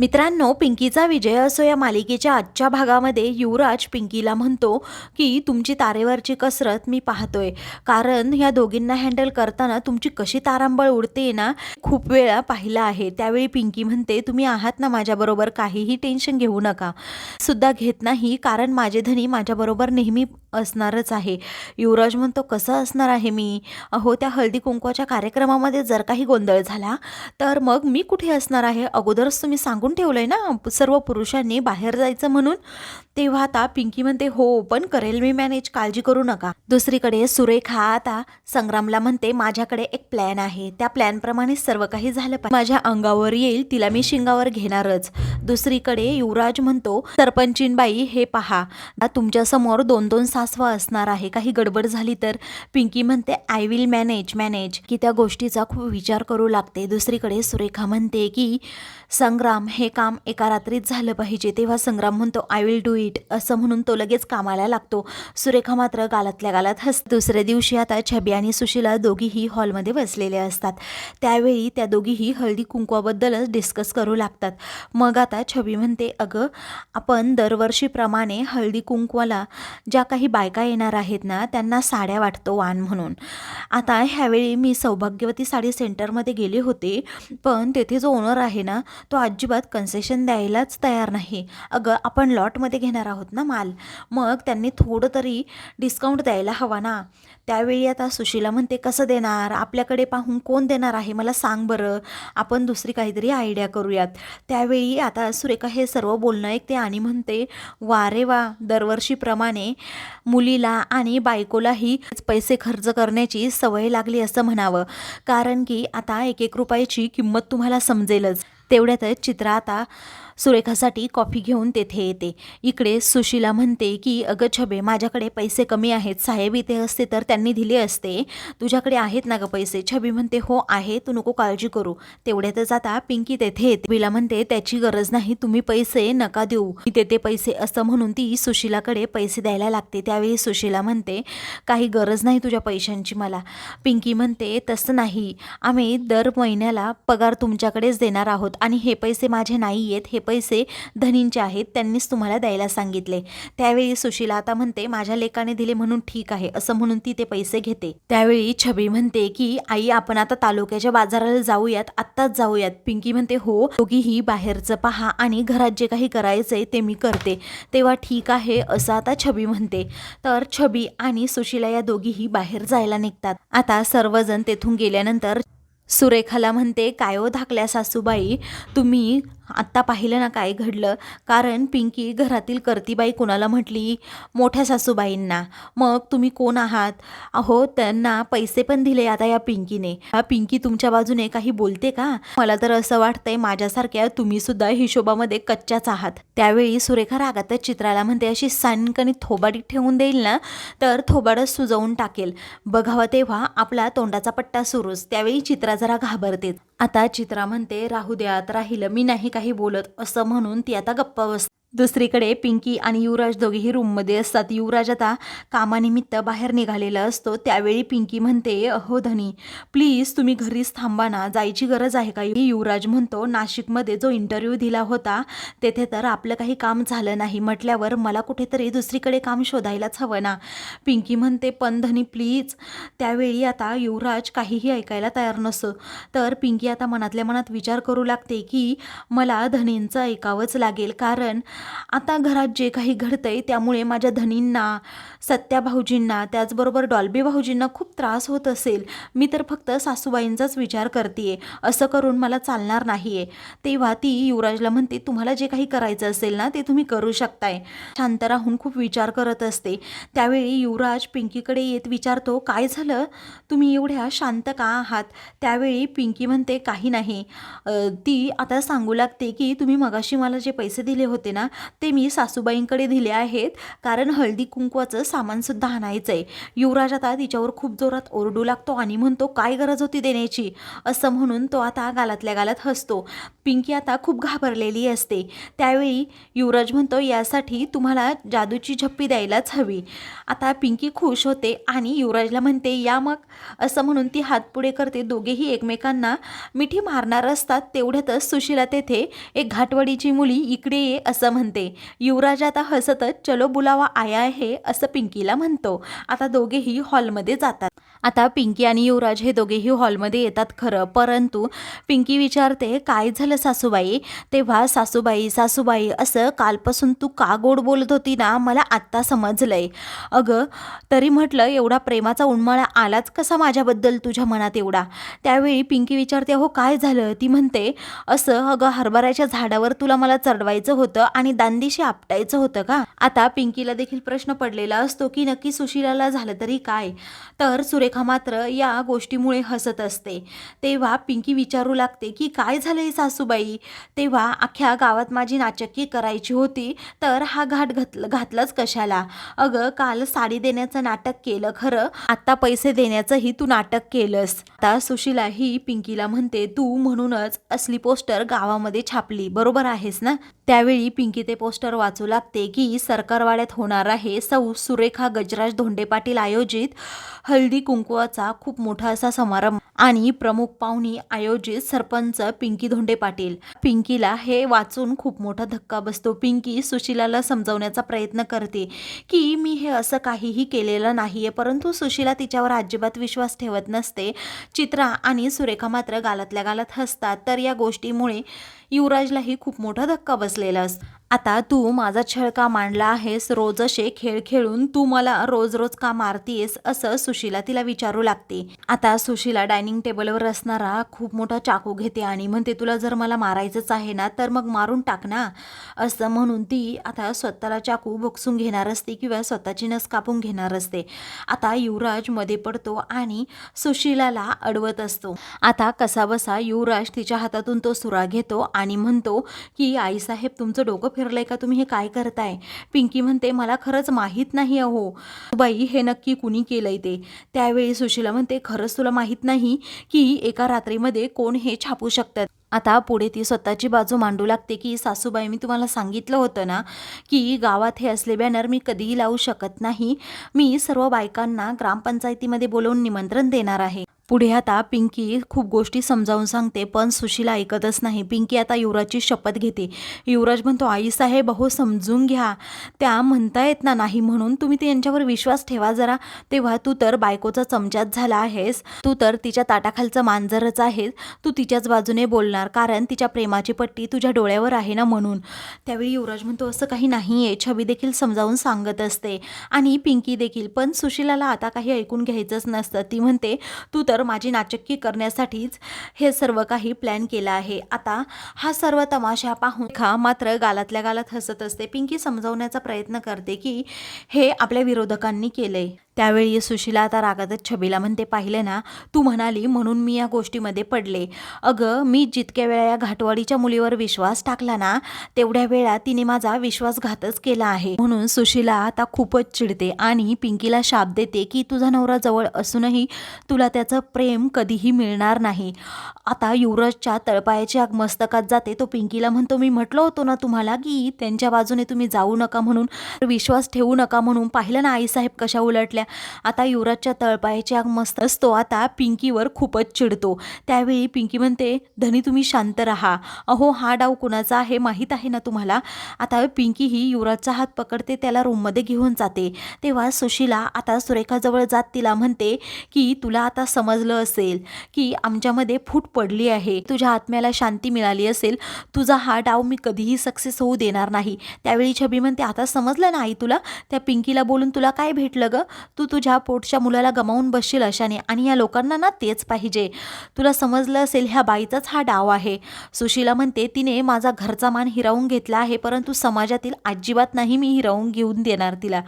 मित्रांनो पिंकीचा विजय असो या मालिकेच्या आजच्या भागामध्ये युवराज पिंकीला म्हणतो की तुमची तारेवरची कसरत मी पाहतोय. कारण ह्या दोघींना हँडल करताना तुमची कशी तारांबळ उडते ना खूप वेळा पाहिलं आहे. त्यावेळी पिंकी म्हणते तुम्ही आहात ना माझ्याबरोबर काहीही टेन्शन घेऊ नका. सुद्धा घेत नाही कारण माझे धनी माझ्याबरोबर नेहमी असणारच आहे. युवराज म्हणतो कसं असणार आहे मी? अहो त्या हळदी कुंकवाच्या कार्यक्रमामध्ये जर काही गोंधळ झाला तर मग मी कुठे असणार आहे? अगोदरच तुम्ही सांगून ठेवलंय ना सर्व पुरुषांनी बाहेर जायचं म्हणून. तेव्हा आता पिंकी म्हणते हो पण करेल मी मॅनेज काळजी करू नका. दुसरीकडे सुरेखा आता संग्रामला म्हणते माझ्याकडे एक प्लॅन आहे. त्या प्लॅनप्रमाणे सर्व काही झालं पाहिजे. माझ्या अंगावर येईल तिला मी शिंगावर घेणारच. दुसरीकडे युवराज म्हणतो सरपंचीनबाई हे पहा. तुमच्यासमोर दोन दोन सासवा असणार आहे. काही गडबड झाली तर? पिंकी म्हणते आय विल मॅनेज मॅनेज की त्या गोष्टीचा खूप विचार करू लागते. दुसरीकडे सुरेखा म्हणते की संग्राम हे काम एका रात्रीत झालं पाहिजे. तेव्हा संग्राम म्हणतो आय विल डू इट असं म्हणून तो लगेच कामाला लागतो. सुरेखा मात्र गालातल्या गालात हस दुसऱ्या दिवशी आता छबी आणि सुशीला दोघीही हॉलमध्ये बसलेले असतात. त्यावेळी त्या दोघीही हळदी कुंकवाबद्दलच डिस्कस करू लागतात. मग आता छबी म्हणते अगं आपण दरवर्षीप्रमाणे हळदी कुंकवाला ज्या काही बायका येणार आहेत ना त्यांना साड्या वाटतो वाण म्हणून. आता ह्यावेळी मी सौभाग्यवती साडी सेंटरमध्ये गेले होते पण तेथे जो ओनर आहे ना तो अजिबात कन्सेशन द्यायलाच तयार नाही. अगं आपण लॉटमध्ये घेणार आहोत ना माल. मग त्यांनी थोडं तरी डिस्काउंट द्यायला हवा ना. त्यावेळी आता सुशीला म्हणते कसं देणार? आपल्याकडे पाहून कोण देणार आहे? मला सांग बरं. आपण दुसरी काहीतरी आयडिया करूयात. त्यावेळी आता सुरेखा हे सर्व बोलणं ऐकते आणि म्हणते वा रे वा दरवर्षीप्रमाणे मुलीला आणि बायकोलाही पैसे खर्च करण्याची सवय लागली असं म्हणावं. कारण की आता एक एक रुपयाची किंमत तुम्हाला समजेलच. तेवढ्यातच चित्रा आता सुरेखासाठी कॉफी घेऊन तेथे येते. इकडे सुशीला म्हणते की अगं छबे माझ्याकडे पैसे कमी आहेत. साहेब इथे असते तर त्यांनी दिले असते. तुझ्याकडे आहेत ना गं पैसे छबी म्हणते हो आहे. तू नको काळजी करू. तेवढ्यातच आता पिंकी तेथे येते. बिला म्हणते त्याची गरज नाही. तुम्ही पैसे नका देऊ. मी ते पैसे असं म्हणून ती सुशीलाकडे पैसे द्यायला लागते. त्यावेळी सुशीला म्हणते काही गरज नाही तुझ्या पैशांची मला पिंकी म्हणते तसं नाही. आम्ही दर महिन्याला पगार तुमच्याकडेच देणार आहोत. आणि हे पैसे माझे नाही आहेत हे पैसे धनींचे आहेत त्यांनीच तुम्हाला द्यायला सांगितले. त्यावेळी सुशीला आता म्हणते माझ्या लेकाने दिले म्हणून ठीक आहे असं म्हणून ती ते पैसे घेते. त्यावेळी छबी म्हणते की आई आपण आता तालुक्याच्या बाजाराला जाऊयात आत्ताच जाऊयात. पिंकी म्हणते हो दोघीही बाहेरचं पहा आणि घरात जे काही करायचंय ते मी करते. तेव्हा ठीक आहे असं आता छबी म्हणते. तर छबी आणि सुशीला या दोघीही बाहेर जायला निघतात. आता सर्वजण तेथून गेल्यानंतर सुरेखाला म्हणते काय ओ धाकल्या सासूबाई तुम्ही आत्ता पाहिलं ना काय घडलं. कारण पिंकी घरातील करतीबाई कोणाला म्हटली? मोठ्या सासूबाईंना. मग तुम्ही कोण आहात? अहो त्यांना पैसे पण दिले आता या पिंकीने. हा पिंकी तुमच्या बाजूने काही बोलते का? मला तर असं वाटतंय माझ्यासारख्या तुम्ही सुद्धा हिशोबामध्ये कच्च्याच आहात. त्यावेळी सुरेखा रागातच चित्राला म्हणते अशी सानकणी थोबाडीत ठेवून देईल ना तर थोबाडच सुजवून टाकेल. बघावं तेव्हा आपला तोंडाचा पट्टा सुरूच. त्यावेळी चित्रा जरा घाबरते. आता चित्रा म्हणते राहू द्यात राहिलं. मी नाही काही बोलत असं म्हणून ती आता गप्प बस दुसरीकडे पिंकी आणि युवराज दोघेही रूममध्ये असतात. युवराज आता कामानिमित्त बाहेर निघालेला असतो. त्यावेळी पिंकी म्हणते अहो धनी प्लीज तुम्ही घरीच थांबा ना. जायची गरज आहे का? युवराज म्हणतो नाशिकमध्ये जो इंटरव्ह्यू दिला होता तेथे तर आपलं काही काम झालं नाही. म्हटल्यावर मला कुठेतरी दुसरीकडे काम शोधायलाच हवं ना. पिंकी म्हणते पण धनी प्लीज त्यावेळी आता युवराज काहीही ऐकायला तयार नसतो तर पिंकी आता मनातल्या मनात विचार करू लागते की मला धनींचं ऐकावंच लागेल. कारण आता घरात जे काही घडतंय त्यामुळे माझ्या धनींना सत्या भाऊजींना त्याचबरोबर डॉल्बी भाऊजींना खूप त्रास होत असेल. मी तर फक्त सासूबाईंचाच विचार करते असं करून मला चालणार नाही आहे तेव्हा ती युवराजला म्हणते तुम्हाला जे काही करायचं असेल ना ते तुम्ही करू शकताय. शांत राहून खूप विचार करत असते. त्यावेळी युवराज पिंकीकडे येत विचारतो काय झालं? तुम्ही एवढ्या शांत का आहात? त्यावेळी पिंकी म्हणते काही नाही. ती आता सांगू लागते की तुम्ही मगाशी मला जे पैसे दिले होते ना ते मी सासूबाईंकडे दिले आहेत. कारण हळदी कुंकवाचं सामानसुद्धा आणायचं आहे युवराज आता तिच्यावर खूप जोरात ओरडू लागतो आणि म्हणतो काय गरज होती देण्याची? असं म्हणून तो आता गालातल्या गालात हसतो. पिंकी आता खूप घाबरलेली असते. त्यावेळी युवराज म्हणतो यासाठी तुम्हाला जादूची झप्पी द्यायलाच हवी. आता पिंकी खुश होते आणि युवराजला म्हणते या मग. असं म्हणून ती हात पुढे करते. दोघेही एकमेकांना मिठी मारणार असतात. तेवढ्यातच सुशीला तेथे एक घाटवडीची मुली इकडे ये असं म्हणते युवराज आता हसतच चलो बुलावा आया आहे असं पिंकीला म्हणतो. आता दोघेही हॉलमध्ये जातात. आता पिंकी आणि युवराज हे दोघेही हॉलमध्ये येतात खरं परंतु पिंकी विचारते काय झालं सासूबाई? तेव्हा सासूबाई सासूबाई असं कालपासून तू का गोड बोलत होती ना? मला आत्ता समजलंय. अगं तरी म्हटलं एवढा प्रेमाचा उन्माळा आलाच कसा माझ्याबद्दल तुझ्या मनात एवढा? त्यावेळी पिंकी विचारते हो काय झालं? ती म्हणते असं अगं हरभऱ्याच्या झाडावर तुला मला चढवायचं होतं आणि दांडीशी आपटायचं होतं का? आता पिंकीला देखील प्रश्न पडलेला असतो की नक्की सुशिलाला झालं तरी काय? तर सुरेखा मात्र या गोष्टीमुळे हसत असते. तेव्हा पिंकी विचारू लागते की काय झालंय सासूबाई? तेव्हा अख्ख्या गावात माझी नाचक्की करायची होती तर हा घाट घातल घातलाच कशाला? अगं काल साडी देण्याचं नाटक केलं खरं? आता पैसे देण्याचंही तू नाटक केलंस. आता सुशीला ही पिंकीला म्हणते तू म्हणूनच असली पोस्टर गावामध्ये छापली. बरोबर आहेस ना? त्यावेळी पिंकी ते पोस्टर वाचू लागते की सरकारवाड्यात होणार आहे. सौ सुरेखा गजराज धोंडे पाटील आयोजित हल्दी कुंकवाचा खूप मोठा असा समारंभ आणि प्रमुख पाहुणी आयोजित सरपंच पिंकी धोंडे पाटील. पिंकीला हे वाचून खूप मोठा धक्का बसतो. पिंकी सुशिलाला समजवण्याचा प्रयत्न करते की मी हे असं काहीही केलेलं नाही आहे परंतु सुशिला तिच्यावर अजिबात विश्वास ठेवत नसते. चित्रा आणि सुरेखा मात्र गालातल्या गालात हसतात. तर या गोष्टीमुळे युवराजलाही खूप मोठा धक्का बसलेलास. आता तू माझा छळ का मांडला आहेस रोज असे खेळ खेळून तू मला रोज रोज का मारतीयस असं सुशीला तिला विचारू लागते. आता सुशीला डायनिंग टेबलवर असणारा खूप मोठा चाकू घेते आणि म्हणते तुला जर मला मारायचंच आहे ना तर मग मारून टाक ना. असं म्हणून ती आता स्वतःला चाकू बोक्सून घेणार असते किंवा स्वतःची नस कापून घेणार असते. आता युवराजमध्ये पडतो आणि सुशीलाला अडवत असतो. आता कसाबसा युवराज तिच्या हातातून तो सुरा घेतो आणि म्हणतो की आईसाहेब तुमचं डोकं फिरलंय का? तुम्ही हे काय करताय? पिंकी म्हणते मला खरंच माहीत नाही अहो. बाई हे नक्की कुणी केलंय ते? त्यावेळी सुशीला म्हणते खरंच तुला माहीत नाही की एका रात्रीमध्ये कोण हे छापू शकतात? आता पुढे ती स्वतःची बाजू मांडू लागते की सासूबाई मी तुम्हाला सांगितलं होतं ना की गावात हे असले बॅनर मी कधीही लावू शकत नाही. मी सर्व बायकांना ग्रामपंचायतीमध्ये बोलवून निमंत्रण देणार आहे. पुढे आता पिंकी खूप गोष्टी समजावून सांगते पण सुशीला ऐकतच नाही. पिंकी आता युवराजची शपथ घेते. युवराज म्हणतो आई साहेब अहो समजून घ्या. त्या म्हणता येत ना नाही म्हणून तुम्ही त्यांच्यावर विश्वास ठेवा जरा. तेव्हा तू तर बायकोचा चमचाच झाला आहेस. तू तर तिच्या ताटाखालचं मांजरच आहेस. तू तिच्याच बाजूने बोलणार कारण तिच्या प्रेमाची पट्टी तुझ्या डोळ्यावर आहे ना म्हणून. त्यावेळी युवराज म्हणतो असं काही नाही आहे छबी देखील समजावून सांगत असते. आणि पिंकी देखील. पण सुशीलाला आता काही ऐकून घ्यायचंच नसतं. ती म्हणते तू तर माझी नाचक्की करण्यासाठीच हे सर्व काही प्लॅन केलं आहे. आता हा सर्व तमाशा पाहून खा मात्र गालातल्या गालात हसत असते. पिंकी समजवण्याचा प्रयत्न करते की हे आपल्या विरोधकांनी केलंय. त्यावेळी सुशीला आता रागातच छबीला म्हणते पाहिलं ना तू म्हणाली म्हणून मी या गोष्टीमध्ये पडले. अगं मी जितक्या वेळा या घाटवाडीच्या मुलीवर विश्वास टाकला ना तेवढ्या वेळा तिने माझा विश्वासघातच केला आहे. म्हणून सुशीला आता खूपच चिडते आणि पिंकीला शाप देते की तुझा नवरा जवळ असूनही तुला त्याचं प्रेम कधीही मिळणार नाही. आता युवराजच्या तळपायाची आग मस्तकात जाते तो पिंकीला म्हणतो मी म्हटलं होतो ना तुम्हाला की त्यांच्या बाजूने तुम्ही जाऊ नका म्हणून विश्वास ठेवू नका म्हणून पाहिलं ना आईसाहेब कशा उलटल्या आता युवराजच्या तळपायाची आग मस्त असतो. आता पिंकीवर खूपच चिडतो. त्यावेळी पिंकी म्हणते धनी तुम्ही शांत राहा. अहो हा डाव कुणाचा आहे माहीत आहे ना तुम्हाला? आता पिंकी ही युवराजचा हात पकडते त्याला रूममध्ये घेऊन जाते. तेव्हा सुशीला आता सुरेखाजवळ जात तिला म्हणते की तुला आता समजलं असेल की आमच्यामध्ये फूट पडली आहे. तुझ्या आत्म्याला शांती मिळाली असेल. तुझा हा डाव मी कधीही सक्सेस होऊ देणार नाही. त्यावेळी छबी म्हणते आता समजलं ना आई तुला? त्या पिंकीला बोलून तुला काय भेटलं ग? तू तुझ्या पोटच्या मुलाला गमावून बसशील अशाने आणि या लोकांना ना तेच पाहिजे. तुला समजलं असेल ह्या बाईचाच हा डाव आहे. सुशीला म्हणते तिने माझा घरचा मान हिरावून घेतला आहे परंतु समाजातील अजिबात नाही मी हिरावून घेऊन देणार तिला.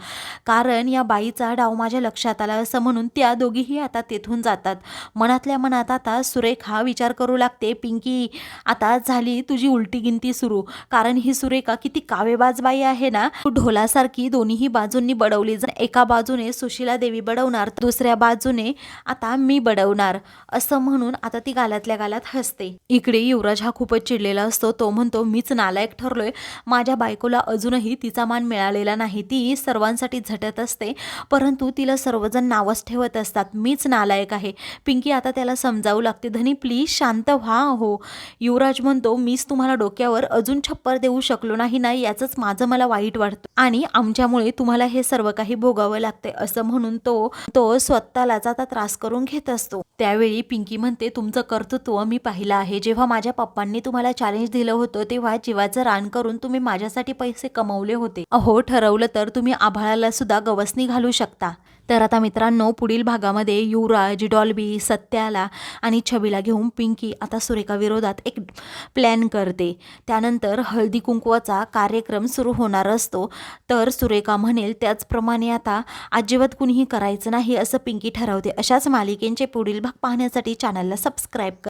कारण या बाईचा डाव माझ्या लक्षात आला असं म्हणून त्या दोघीही आता तेथून जातात. मनातल्या मनात आता सुरेखा विचार करू लागते पिंकी आता झाली तुझी उलटी गिनती सुरू. कारण ही सुरेखा किती कावेबाज बाई आहे ना. तू ढोलासारखी दोन्हीही बाजूंनी बडवली जर एका बाजूने सुशी देवी बडवणार दुसऱ्या बाजूने आता मी बडवणार असं म्हणून आता ती गालातल्या गालात हसते. इकडे युवराज हा खूपच चिडलेला असतो. तो म्हणतो मीच नालायक ठरलोय. माझ्या बायकोला अजूनही तिचा मान मिळालेला नाही. ती सर्वांसाठी झटत असते परंतु तिला सर्वजण नावच ठेवत असतात. मीच नालायक आहे. पिंकी आता त्याला समजावू लागते. धनी प्लीज शांत व्हा हो युवराज म्हणतो मीच तुम्हाला डोक्यावर अजून छप्पर देऊ शकलो नाही ना याचंच माझं मला वाईट वाटतं. आणि आमच्यामुळे तुम्हाला हे सर्व काही भोगावं लागते असं म्हणून तो तो स्वतःलाच आता त्रास करून घेत असतो. त्यावेळी पिंकी म्हणते तुमचं कर्तृत्व मी पाहिलं आहे. जेव्हा माझ्या पप्पांनी तुम्हाला चॅलेंज दिलं होतं तेव्हा जीवाचं रान करून तुम्ही माझ्यासाठी पैसे कमवले होते. अहो ठरवलं तर तुम्ही आभाळाला सुद्धा गवसणी घालू शकता. तर आता मित्रांनो पुढील भागामध्ये युवराज डॉल्बी सत्याला आणि छबीला घेऊन पिंकी आता सुरेखाविरोधात एक प्लॅन करते. त्यानंतर हळदी कुंकवाचा कार्यक्रम सुरू होणार असतो. तर सुरेखा म्हणेल त्याचप्रमाणे आता अजिबात कुणीही करायचं नाही असं पिंकी ठरवते. अशाच मालिकेंचे पुढील भाग पाहण्यासाठी चॅनलला सबस्क्राईब करा.